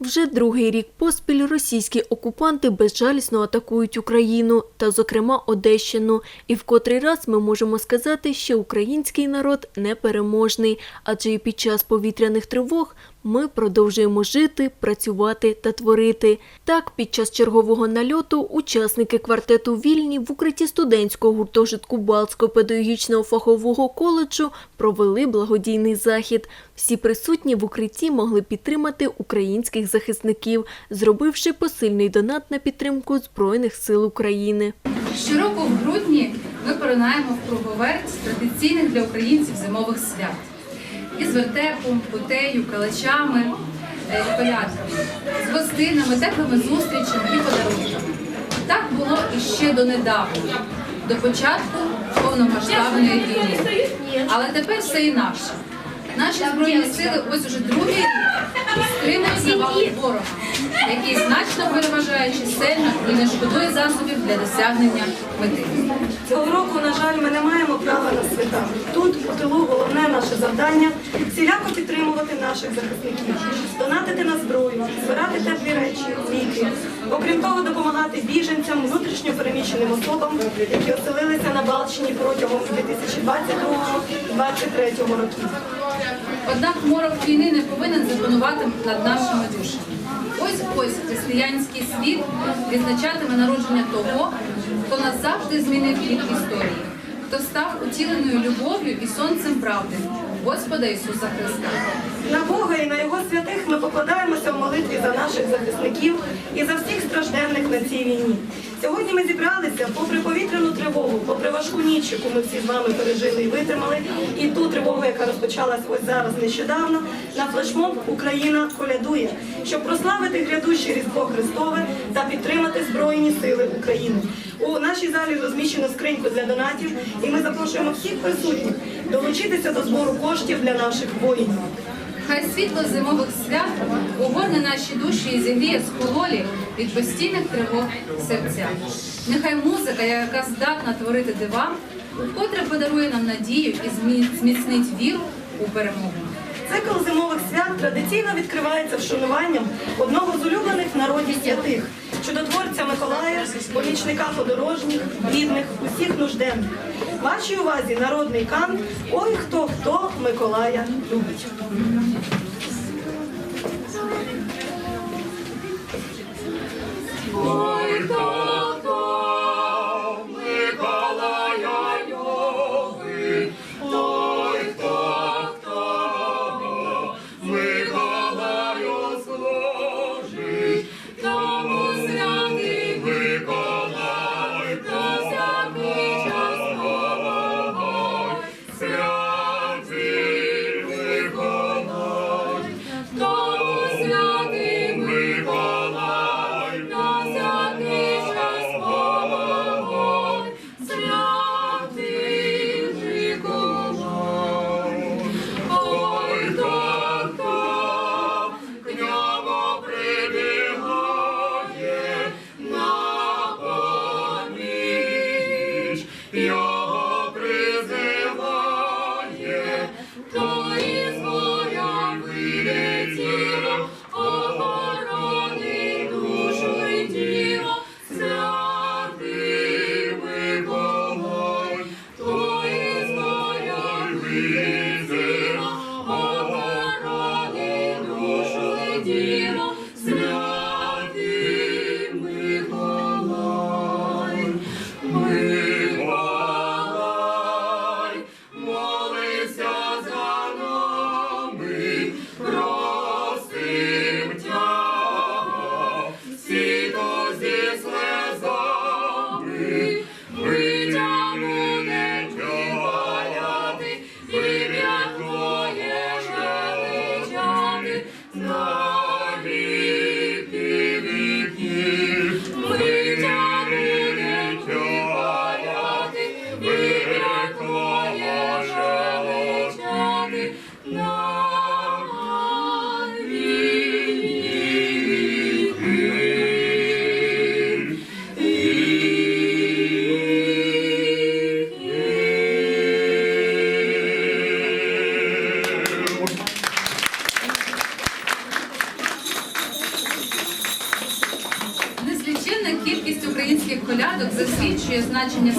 Вже другий рік поспіль російські окупанти безжалісно атакують Україну та, зокрема, Одещину. І в котрий раз ми можемо сказати, що український народ непереможний, адже і під час повітряних тривог ми продовжуємо жити, працювати та творити. Так, під час чергового нальоту учасники квартету Вільні в укритті студентського гуртожитку Балтського педагогічного фахового коледжу провели благодійний захід. Всі присутні в укритті могли підтримати українських захисників, зробивши посильний донат на підтримку Збройних сил України. Щороку в грудні ми поринаємо в круговерть традиційних для українців зимових свят із вертепом, путею, калачами, е, колядками, з гостинами, теплими зустрічами і подарунками. Так було і ще донедавна, до початку повномасштабної війни. Але тепер все інакше. Наші збройні сили ось уже другий рік стримують навали ворога, який значно переважає чисельно і не шкодує засобів для досягнення мети. Цього року, на жаль, ми не маємо права на свята. Тут, у тилу, головне наше завдання всіляко підтримувати наших захисників, донатити на зброю, збирати теплі речі, ліки. Окрім того, допомагати біженцям, внутрішньо переміщеним особам, які оселилися на Балчині протягом 2022-2023 років. Однак морок війни не повинен запанувати над нашими душами. Ось ось християнський світ відзначатиме народження того, хто назавжди змінив хід історії, хто став утіленою любов'ю і сонцем правди, Господа Ісуса Христа. На Бога і на його святих ми покладаємося в молитві за наших захисників і за всіх стражденних на цій війні. Сьогодні ми зібралися попри повітряну тривогу, попри важку ніч, яку ми всі з вами пережили і витримали, і ту тривогу, яка розпочалась ось зараз нещодавно, на флешмоб Україна колядує, щоб прославити грядуще Різдво Христове та підтримати Збройні Сили України. У нашій залі розміщено скриньку для донатів, і ми запрошуємо всіх присутніх долучитися до збору коштів для наших воїнів. Хай світло зимових свят угорне наші душі і зігріє з кололі від постійних тривог серця. Нехай музика, яка здатна творити дива, вкотре подарує нам надію і змі- зміцнить віру у перемогу. Цикл зимових свят традиційно відкривається вшануванням одного з улюблених народів святих чудотворця Миколая, помічника подорожніх, бідних, усіх нужденних. Вашій увазі народний кант Ой хто хто Миколая любить. Ой, хто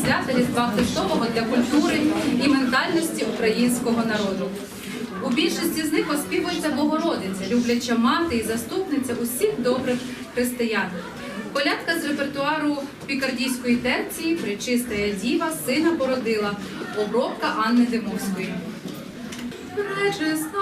Свято Різдва Христового для культури і ментальності українського народу. У більшості з них оспівується Богородиця, любляча мати і заступниця усіх добрих християн. Колядка з репертуару пікардійської терції Пречистая діва сина породила обробка Анни Димовської. Пречиста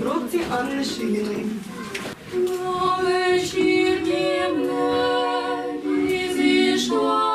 обробці Анни Шиліної. Вечірнім небі зійшла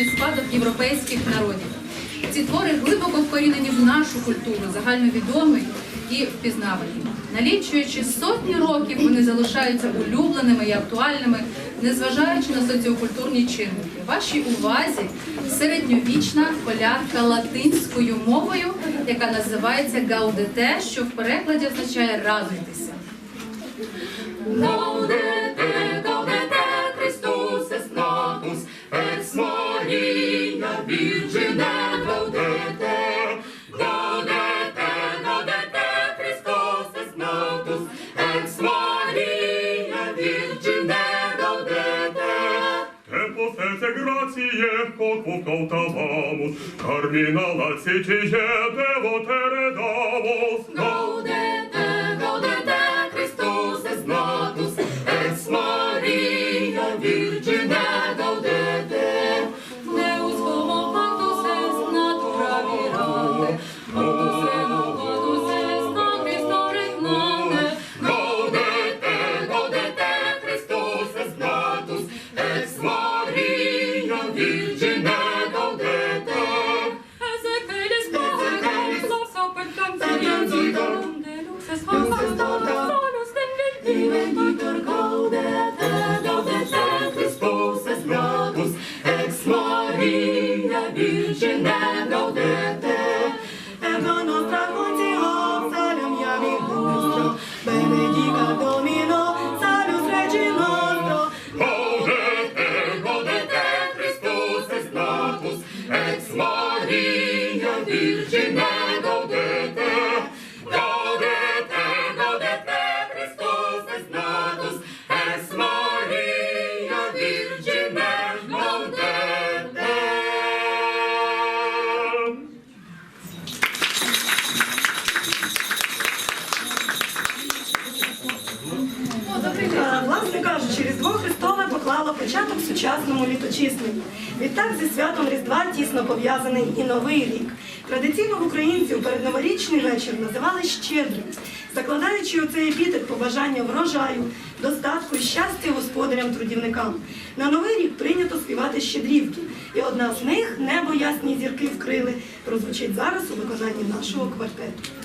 фольклорний спадок європейських народів. Ці твори глибоко вкорінені в нашу культуру, загальновідомі і впізнавані. Налічуючи сотні років, вони залишаються улюбленими і актуальними, незважаючи на соціокультурні чинники. Вашій увазі середньовічна колядка латинською мовою, яка називається гаудете, що в перекладі означає радуйтеся. Grazie quod cautabamus, carmina laetitie devotere damus. Gaudete, пов'язаний і Новий рік. Традиційно в українців передноворічний вечір називали щедрим, закладаючи у цей епітет побажання врожаю, достатку щастя господарям-трудівникам. На Новий рік прийнято співати щедрівки, і одна з них небо ясні зірки вкрили, прозвучить зараз у виконанні нашого квартету.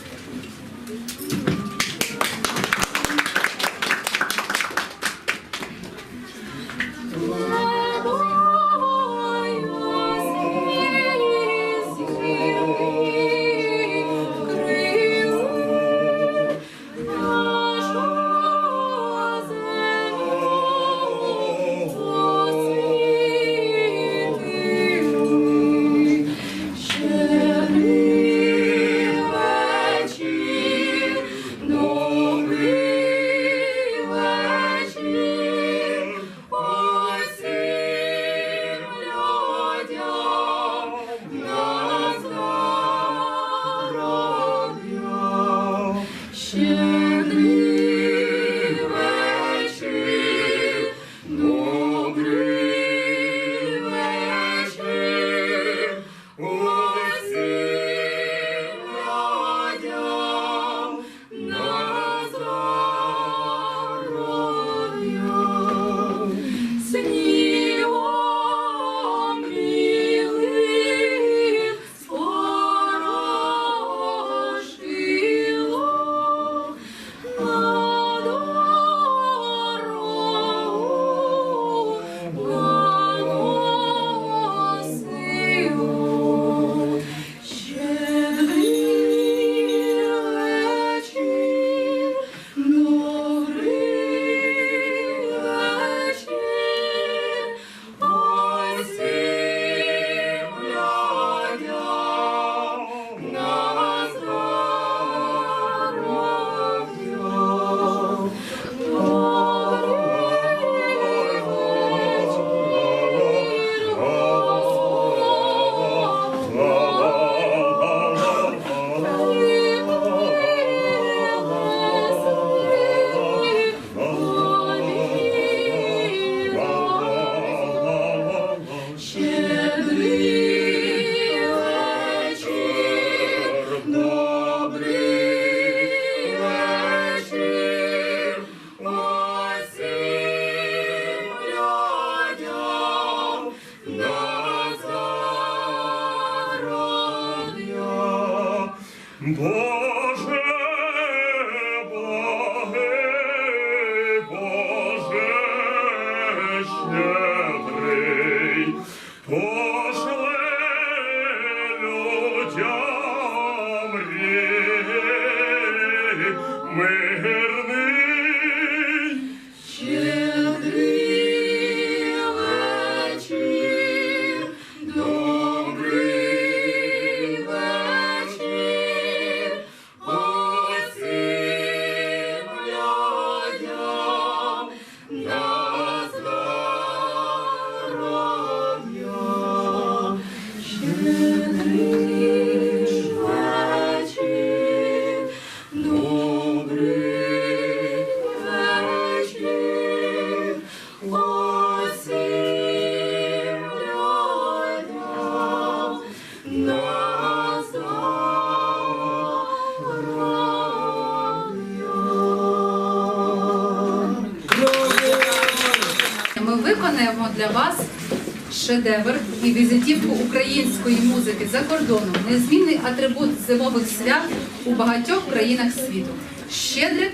Шедевр і візитівку української музики за кордоном. Незмінний атрибут зимових свят у багатьох країнах світу. Щедрик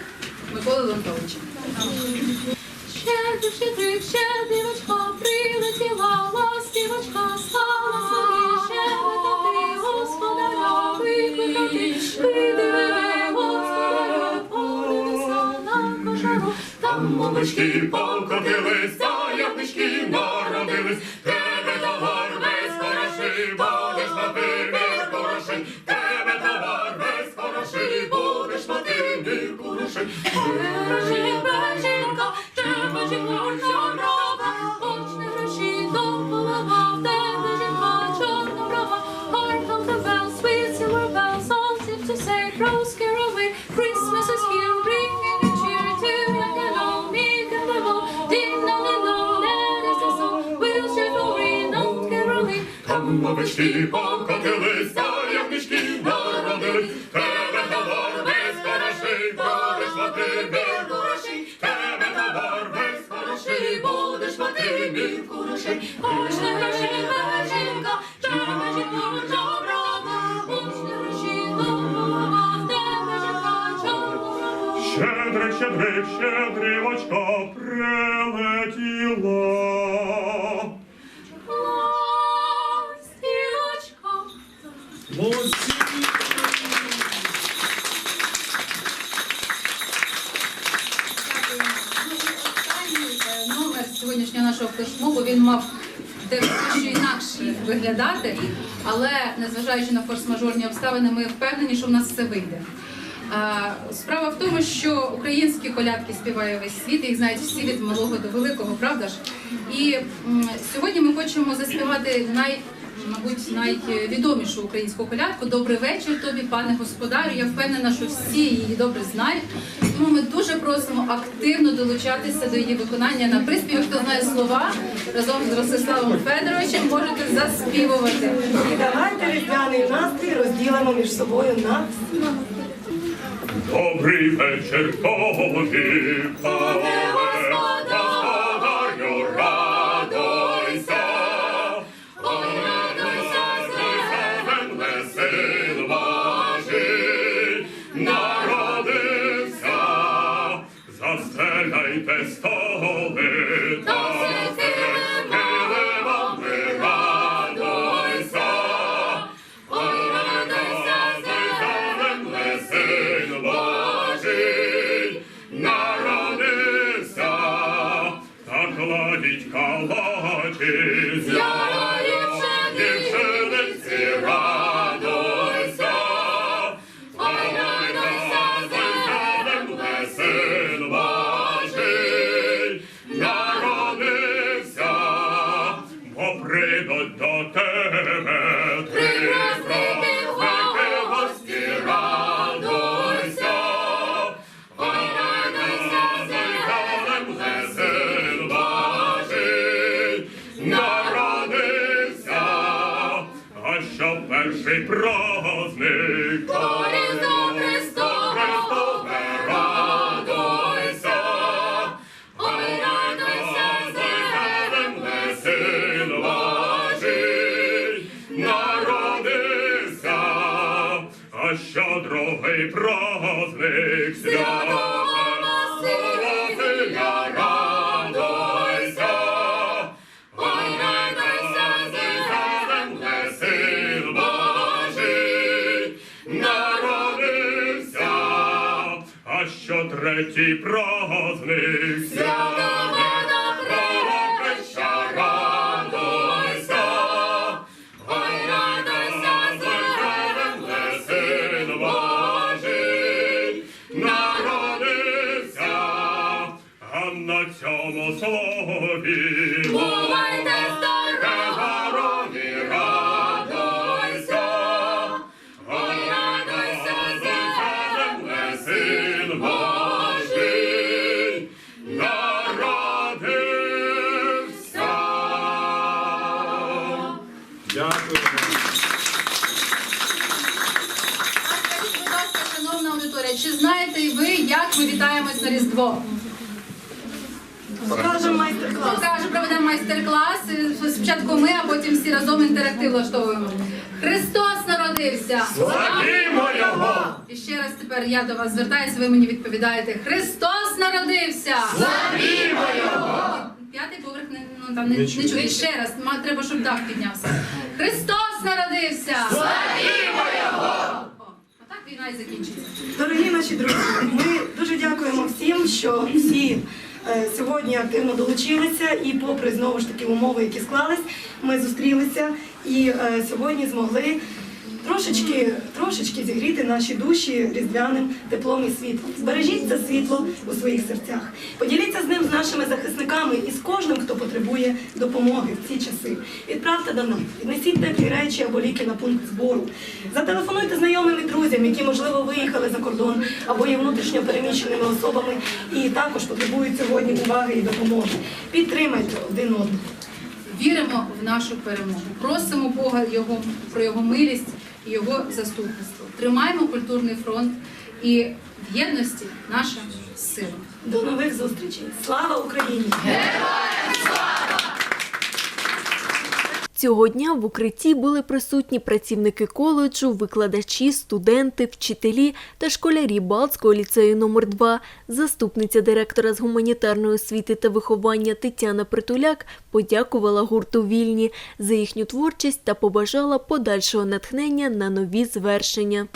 Миколи Леонтовича. Щедрик, щедрик, щедрівочка, прилетіла ластівочка, стала собі щедрикати, господаря викликати, видиви, господаря, подивися на кошару, там Мовички покотились, та ягнички народились, хороший. Гроші, жінка, тебе жінка, будеш мати кожна. Хоч жінка, тебе жінка, чорноброва, кожна голова, в тебе жінка, чорноброва. Щедри, щедрик, щедрівочка. Сьогоднішнього нашого флешмобу він мав дещо інакше виглядати, але незважаючи на форс-мажорні обставини, ми впевнені, що в нас все вийде. Справа в тому, що українські колядки співає весь світ, їх знають всі від малого до великого, правда ж? І сьогодні ми хочемо заспівати най, мабуть, найвідомішу українську колядку Добрий вечір тобі, пане господарю. Я впевнена, що всі її добре знають. Тому ми дуже просимо активно долучатися до її виконання на приспіві. Хто знає слова разом з Ростиславом Федоровичем можете заспівувати. І давайте різдвяний настрій розділимо між собою на Добрий вечір тобі, te що третій праздник. Святого чи знаєте і ви, як ми вітаємось на Різдво? проведемо майстер-клас. Покажу, проведемо майстер-клас. Спочатку ми, а потім всі разом інтерактив влаштовуємо. Христос народився! Славімо його! І ще раз тепер я до вас звертаюся, ви мені відповідаєте. Христос народився! Славімо його! П'ятий поверх не, ну, там не, не чути. Ще раз, ма- треба, щоб дах піднявся. Христос народився! Славімо його! Війна і закінчиться. Дорогі наші друзі, ми дуже дякуємо всім, що всі е, сьогодні активно долучилися і, попри знову ж таки умови, які склались, ми зустрілися і е, сьогодні змогли. Трошечки, трошечки зігріти наші душі різдвяним теплом і світлом. Збережіть це світло у своїх серцях. Поділіться з ним з нашими захисниками і з кожним, хто потребує допомоги в ці часи. Відправте до нас, віднесіть теплі речі або ліки на пункт збору. Зателефонуйте знайомим і друзям, які можливо виїхали за кордон або є внутрішньо переміщеними особами і також потребують сьогодні уваги і допомоги. Підтримайте один одного. Віримо в нашу перемогу. Просимо Бога його, про його милість і його заступництво. Тримаємо культурний фронт і в єдності наша сила. До нових зустрічей. Слава Україні! Цього дня в укритті були присутні працівники коледжу, викладачі, студенти, вчителі та школярі Балтського ліцею номер 2 Заступниця директора з гуманітарної освіти та виховання Тетяна Притуляк подякувала гурту Вільні за їхню творчість та побажала подальшого натхнення на нові звершення.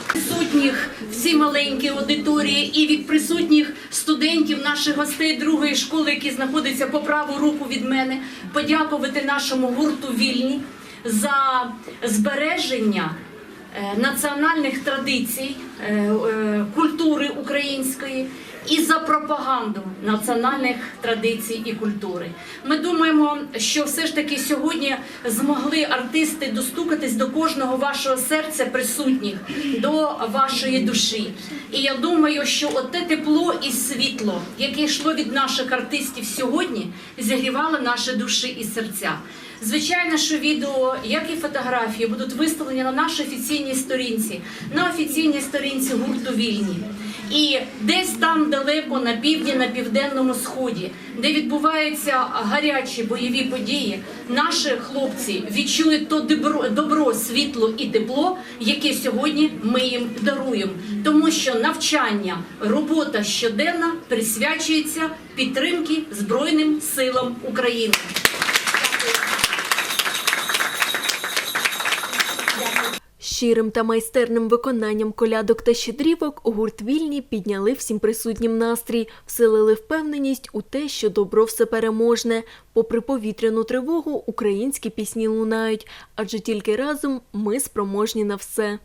присутніх в цій маленькій аудиторії і від присутніх студентів, наших гостей другої школи, які знаходяться по праву руку від мене, подякувати нашому гурту вільні за збереження е, національних традицій, е, е, культури української. І за пропаганду національних традицій і культури. Ми думаємо, що все ж таки сьогодні змогли артисти достукатись до кожного вашого серця присутніх, до вашої душі. І я думаю, що оте тепло і світло, яке йшло від наших артистів сьогодні, зігрівало наші душі і серця. Звичайно, що відео, як і фотографії, будуть виставлені на нашій офіційній сторінці, на офіційній сторінці гурту Вільні. І десь там далеко на півдні, на південному сході, де відбуваються гарячі бойові події, наші хлопці відчують то добро, добро, світло і тепло, яке сьогодні ми їм даруємо. Тому що навчання, робота щоденна присвячується підтримки Збройним силам України. Щирим та майстерним виконанням колядок та щедрівок гурт вільні підняли всім присутнім настрій, вселили впевненість у те, що добро все переможне. Попри повітряну тривогу, українські пісні лунають, адже тільки разом ми спроможні на все.